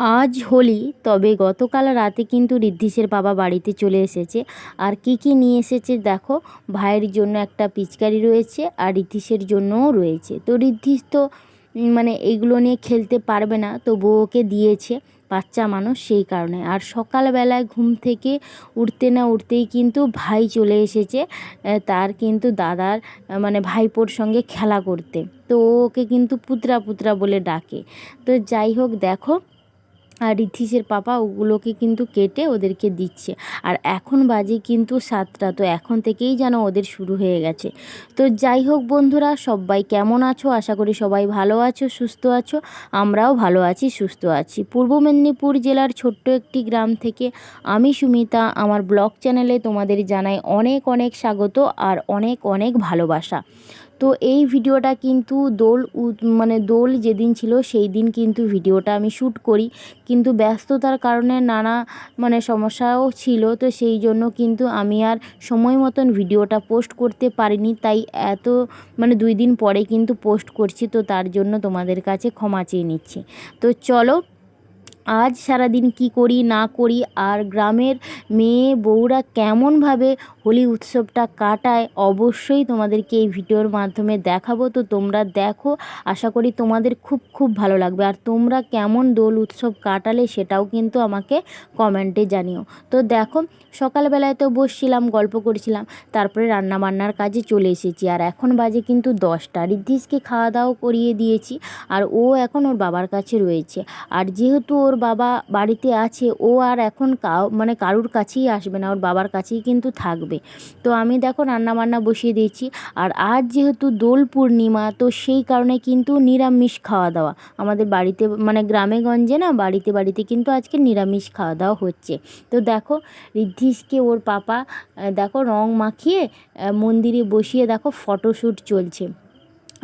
আজ হোলি, তবে গতকাল রাতে কিন্তু ঋদ্ধিসের বাবা বাড়িতে চলে এসেছে। আর কি কি নিয়ে এসেছে দেখো, ভাইয়ের জন্য একটা পিচকারি রয়েছে আর ঋদ্ধিসের জন্যও রয়েছে। তো ঋদ্ধিস তো মানে এগুলো নিয়ে খেলতে পারবে না তো বউকে দিয়েছে বাচ্চা মানুষ সেই কারণে। আর সকালবেলায় ঘুম থেকে উঠতে না উঠতেই কিন্তু ভাই চলে এসেছে তার কিন্তু দাদার মানে ভাইপোর সঙ্গে খেলা করতে। তো ওকে কিন্তু পুতরা পুতরা বলে ডাকে। তো যাই হোক দেখো আর রিথিসের পাপা ওগুলোকে কিন্তু কেটে ওদেরকে দিচ্ছে। আর এখন বাজে কিন্তু সাতটা, তো এখন থেকেই যেন ওদের শুরু হয়ে গেছে। তো যাই হোক বন্ধুরা, সবাই কেমন আছো? আশা করি সবাই ভালো আছো, সুস্থ আছো। আমরাও ভালো আছি, সুস্থ আছি। পূর্ব মেদিনীপুর জেলার ছোট্ট একটি গ্রাম থেকে আমি সুমিতা। আমার ব্লগ চ্যানেলে তোমাদের জানাই অনেক অনেক স্বাগত আর অনেক অনেক ভালোবাসা। তো এই ভিডিওটা কিন্তু দোল মানে দোল যেদিন ছিল সেই দিন কিন্তু ভিডিওটা আমি শ্যুট করি। কিন্তু ব্যস্ততার কারণে নানা মানে সমস্যাও ছিল, তো সেই জন্য কিন্তু আমি আর সময় মতন ভিডিওটা পোস্ট করতে পারিনি। তাই এত মানে দুই দিন পরে কিন্তু পোস্ট করছি, তো তার জন্য তোমাদের কাছে ক্ষমা চেয়ে নিচ্ছি। তো চলো, আজ সারাদিন কি করি না করি, আর গ্রামের মেয়ে বউরা কেমনভাবে হোলি উৎসবটা কাটায় অবশ্যই তোমাদেরকে এই ভিডিওর মাধ্যমে দেখাবো। তো তোমরা দেখো, আশা করি তোমাদের খুব খুব ভালো লাগবে। আর তোমরা কেমন দোল উৎসব কাটালে সেটাও কিন্তু আমাকে কমেন্টে জানিও। তো দেখো, সকালবেলায় তো বসছিলাম, গল্প করছিলাম, তারপরে রান্না বান্নার কাজে চলে এসেছি। আর এখন বাজে কিন্তু দশটা। রিদ্ধিসকে খাওয়া দাওয়া করিয়ে দিয়েছি। আর ও এখন ওর বাবার কাছে রয়েছে। আর যেহেতু ওর বাবা বাড়িতে আছে, ও আর এখন কাউ মানে কারুর কাছেই আসবে না। ওর বাবার কাছেই কিন্তু থাকবে। তো আমি দেখো রান্না বান্না বসিয়ে দিয়েছি। আর আজ যেহেতু দোল পূর্ণিমা, তো সেই কারণে কিন্তু নিরামিষ খাওয়া দাওয়া। আমাদের বাড়িতে মানে গ্রামে গঞ্জে না, বাড়িতে বাড়িতে কিন্তু আজকে নিরামিষ খাওয়া দাওয়া হচ্ছে। তো দেখো ঋদ্ধিসকে ওর পাপা দেখো রং মাখিয়ে মন্দিরে বসিয়ে দেখো ফটোশ্যুট চলছে।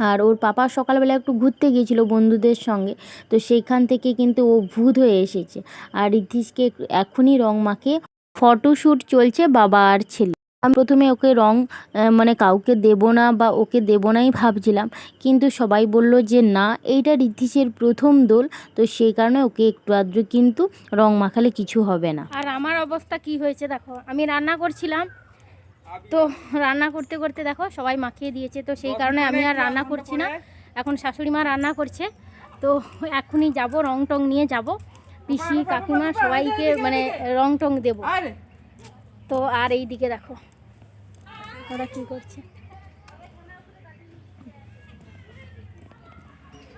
আর ওর পাপা সকালবেলা একটু ঘুরতে গিয়েছিল বন্ধুদের সঙ্গে, তো সেইখান থেকে কিন্তু ও ভূত হয়ে এসেছে। আর ঋদ্ধিসকে এখনই রং মাখিয়ে ফটোশ্যুট চলছে বাবা আর ছেলে। আমি প্রথমে ওকে রং মানে কাউকে দেব না বা ওকে দেব নাই ভাবছিলাম। কিন্তু সবাই বলল যে, না, এইটা ঋদ্ধিসের প্রথম দোল, তো সেই কারণে ওকে একটু আদ্র কিন্তু রং মাখালে কিছু হবে না। আর আমার অবস্থা কি হয়েছে দেখো, আমি রান্না করছিলাম। তো রান্না করতে করতে দেখো, সবাই মাখিয়ে দিয়েছে। তো সেই কারণে আমি আর রান্না করছি না। এখন শাশুড়ি মা রান্না করছে। তো এখনই যাব রং টং নিয়ে যাব। পিসি, কাকিমা সবাইকে মানে রং টং দেব। তো আর এই দিকে দেখো। ওরা কি করছে?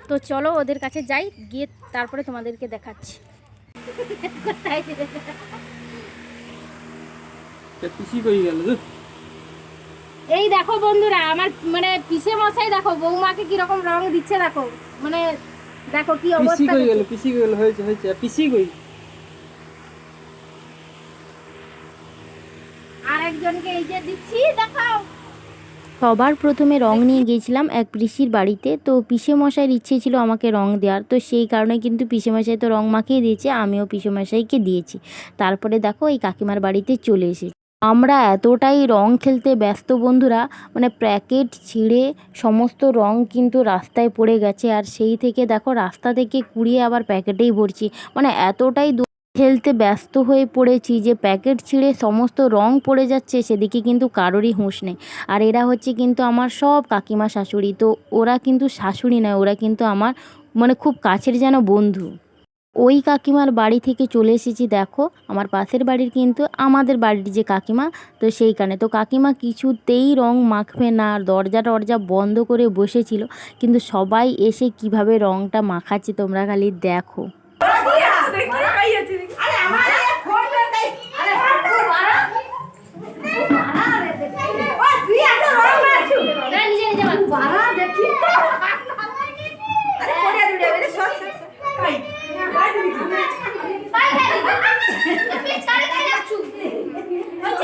তো চলো ওদের কাছে যাই গিয়ে তারপরে তোমাদেরকে দেখাচ্ছি। এই দেখো বন্ধুরা আমার মানে পিসে মশাই দেখো বৌমাকে কীরকম রং দিচ্ছে দেখো। মানে দেখো কি অবস্থা কই গেল পিসি কই গেল হয়েছে হয়েছে। পিসি কই? এই যে দিচ্ছি, দেখাও। সবার প্রথমে রং নিয়ে গিয়েছিলাম এক পিসির বাড়িতে, তো পিসে মশাইয়ের ইচ্ছে ছিল আমাকে রং দেওয়ার, তো সেই কারণে কিন্তু পিসে মশাই তো রং মাখিয়ে দিয়েছে, আমিও পিসে মশাইকে দিয়েছি। তারপরে দেখো এই কাকিমার বাড়িতে চলে এসেছি। আমরা এতটাই রং খেলতে ব্যস্ত বন্ধুরা মানে প্যাকেট ছিঁড়ে সমস্ত রং কিন্তু রাস্তায় পড়ে গেছে, আর সেই থেকে দেখো রাস্তা থেকে কুড়িয়ে আবার প্যাকেটেই ভরছি মানে এতটাই খেলতে ব্যস্ত হয়ে পড়েছি, যে প্যাকেট ছিঁড়ে সমস্ত রং পড়ে যাচ্ছে, সেদিকে কিন্তু কারোরই হুঁশ নেই। আর এরা হচ্ছে কিন্তু আমার সব কাকিমা, শাশুড়ি। তো ওরা কিন্তু শাশুড়ি নয়, ওরা কিন্তু আমার মানে খুব কাছের যেন বন্ধু। ওই কাকিমার বাড়ি থেকে চলে এসেছি, দেখো, আমার পাশের বাড়ির কিন্তু আমাদের বাড়ির যে কাকিমা, তো সেইখানে। তো কাকিমা কিছুতেই রং মাখবে না দরজা টরজা বন্ধ করে বসেছিল। কিন্তু সবাই এসে কীভাবে রংটা মাখাচ্ছে, তোমরা খালি দেখো।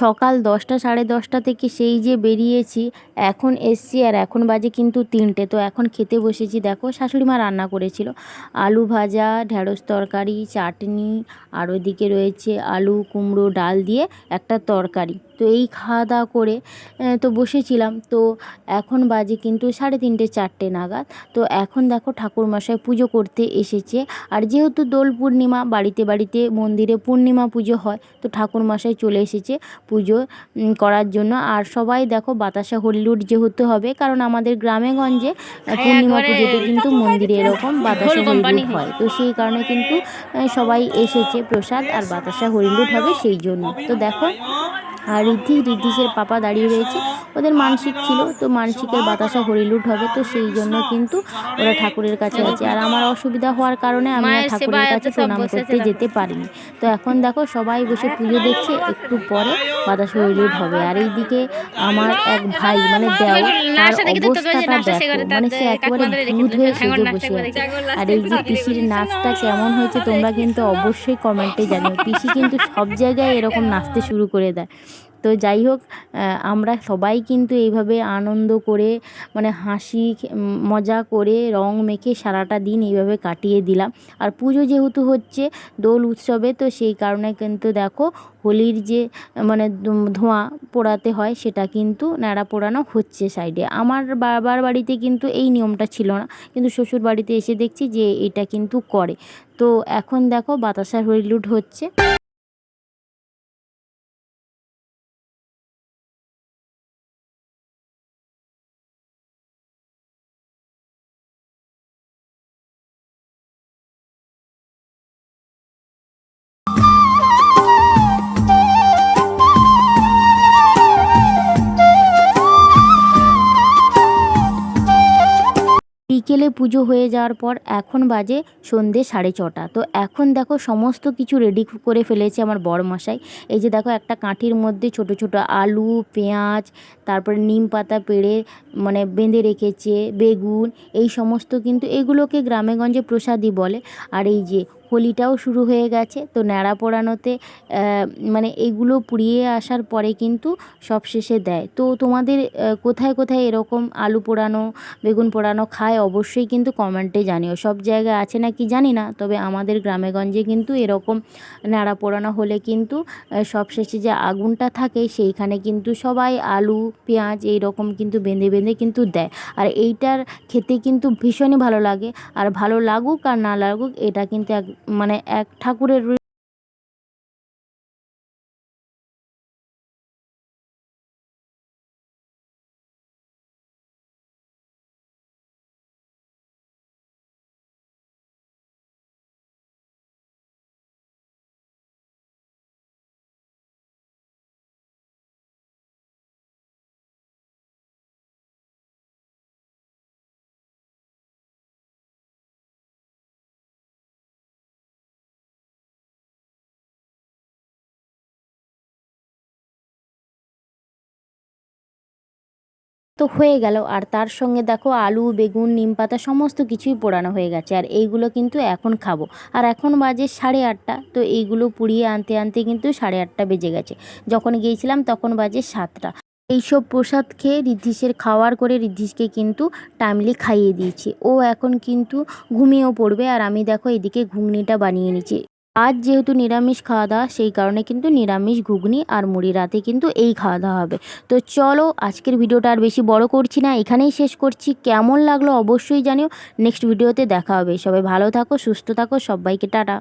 সকাল দশটা, সাড়ে দশটা থেকে সেই যে বেরিয়েছি, এখন এসছি আর এখন বাজে কিন্তু তিনটে। তো এখন খেতে বসেছি। দেখো শাশুড়ি মা রান্না করেছিল। আলু ভাজা ঢ্যাঁড়স তরকারি, চাটনি, আর ওইদিকে রয়েছে আলু, কুমড়ো, ডাল দিয়ে একটা তরকারি। তো এই খাওয়া দাওয়া করে তো বসেছিলাম। তো এখন বাজে কিন্তু সাড়ে তিনটে, চারটে নাগাদ। তো এখন দেখো ঠাকুরমশাই পুজো করতে এসেছে। আর যেহেতু দোল পূর্ণিমা, বাড়িতে বাড়িতে মন্দিরে পূর্ণিমা পুজো হয়, তো ঠাকুরমশাই চলে এসেছে। পুজো করার জন্য। আর সবাই দেখো বাতাসা হরিলুট যেহেতু হবে কারণ আমাদের গ্রামে গঞ্জে পূর্ণিমা পুজোতে কিন্তু মন্দিরে এরকম বাতাসা হলিউড হয়। তো সেই কারণে কিন্তু সবাই এসেছে প্রসাদ আর বাতাসা হরিলুট হবে সেই জন্য। তো দেখো আর ঋদ্ধি ঋদ্ধিসের পাপা দাঁড়িয়ে রয়েছে। ওদের মানসিক ছিল তো মানসিকের বাতাসা হরিলুট হবে তো সেই জন্য কিন্তু ওরা ঠাকুরের কাছে আছে। আর আমার অসুবিধা হওয়ার কারণে আমি ঠাকুরের কাছে প্রণাম করতে যেতে পারিনি। তো এখন দেখো সবাই বসে পুজো দেখছে একটু পরে বাতাস হরিলুট হবে। আর এইদিকে আমার এক ভাই মানে দেওয়া তার অবস্থাটা দেখো। মানে সে একেবারে ভূত হয়ে সেজে বসে আছে আর এই যে পিসির নাচটা কেমন হয়েছে তোমরা কিন্তু অবশ্যই কমেন্টে জানিও। পিসি কিন্তু সব জায়গায় এরকম নাচতে শুরু করে দেয়। তো যাই হোক আমরা সবাই কিন্তু এইভাবে আনন্দ করে মানে হাসি, মজা করে, রং মেখে সারাটা দিন এইভাবে কাটিয়ে দিলাম। আর পুজো যেহেতু হচ্ছে দোল উৎসবে, তো সেই কারণে কিন্তু দেখো হোলির যে মানে ধোঁয়া পোড়াতে হয়, সেটা কিন্তু ন্যাড়া পোড়ানো হচ্ছে সাইডে। আমার বাবার বাড়িতে কিন্তু এই নিয়মটা ছিল না, কিন্তু শ্বশুর বাড়িতে এসে দেখছি যে এটা কিন্তু করে। তো এখন দেখো বাতাসার হরিলুট হচ্ছে। বিকেলে পুজো হয়ে যাওয়ার পর এখন বাজে সন্ধে সাড়ে ছটা। তো এখন দেখো সমস্ত কিছু রেডি করে ফেলেছে আমার বড়মশাই এই যে দেখো একটা কাঠির মধ্যে ছোট ছোট আলু, পেঁয়াজ, তারপরে নিম পাতা পেড়ে মানে বেঁধে রেখেছে, বেগুন, এই সমস্ত কিন্তু এগুলোকে গ্রামেগঞ্জে প্রসাদই বলে। আর এই যে হোলিটাও শুরু হয়ে গেছে। তো ন্যাড়া পোড়ানোতে মানে এগুলো পুড়িয়ে আসার পরে কিন্তু সব শেষে দেয়। তো তোমাদের কোথায় কোথায় এরকম আলু পোড়ানো বেগুন পোড়ানো খায় অবশ্যই কিন্তু কমেন্টে জানিও। সব জায়গায় আছে না কি জানি না তবে আমাদের গ্রামেগঞ্জে কিন্তু এরকম নাড়া পোড়ানো হলে কিন্তু আহ, সবশেষে যে আগুনটা থাকে সেইখানে কিন্তু সবাই আলু পেঁয়াজ এই রকম কিন্তু বেঁধে বেঁধে কিন্তু দেয়। আর এইটার খেতে কিন্তু ভীষণই ভালো লাগে। আর ভালো লাগুক আর না লাগুক এটা কিন্তু এক মানে এক ঠাকুরের তো হয়ে গেল। আর তার সঙ্গে দেখো আলু, বেগুন, নিম পাতা সমস্ত কিছুই পোড়ানো হয়ে গেছে। আর এইগুলো কিন্তু এখন খাব। আর এখন বাজে সাড়ে আটটা। তো এইগুলো পুড়িয়ে আনতে আনতে কিন্তু সাড়ে আটটা বেজে গেছে। যখন গিয়েছিলাম তখন বাজে সাতটা। এইসব প্রসাদ খেয়ে ঋদ্ধিসের খাওয়ার করে ঋদ্ধিসকে কিন্তু টাইমলি খাইয়ে দিয়েছি। ও এখন কিন্তু ঘুমিয়েও পড়বে। আর আমি দেখো এদিকে ঘুগনিটা বানিয়ে নিচ্ছি। আজ যেহেতু নিরামিষ খাওয়া দাওয়া সেই কারণে কিন্তু নিরামিষ ঘুগনি আর মুড়ি রাতে কিন্তু এই খাওয়া দাওয়া হবে। তো চলো, আজকের ভিডিওটা আর বেশি বড় করছি না, এখানেই শেষ করছি। কেমন লাগল অবশ্যই জানিও। নেক্সট ভিডিওতে দেখা হবে। সবাই ভালো থাকো, সুস্থ থাকো, সবাইকে টাটা।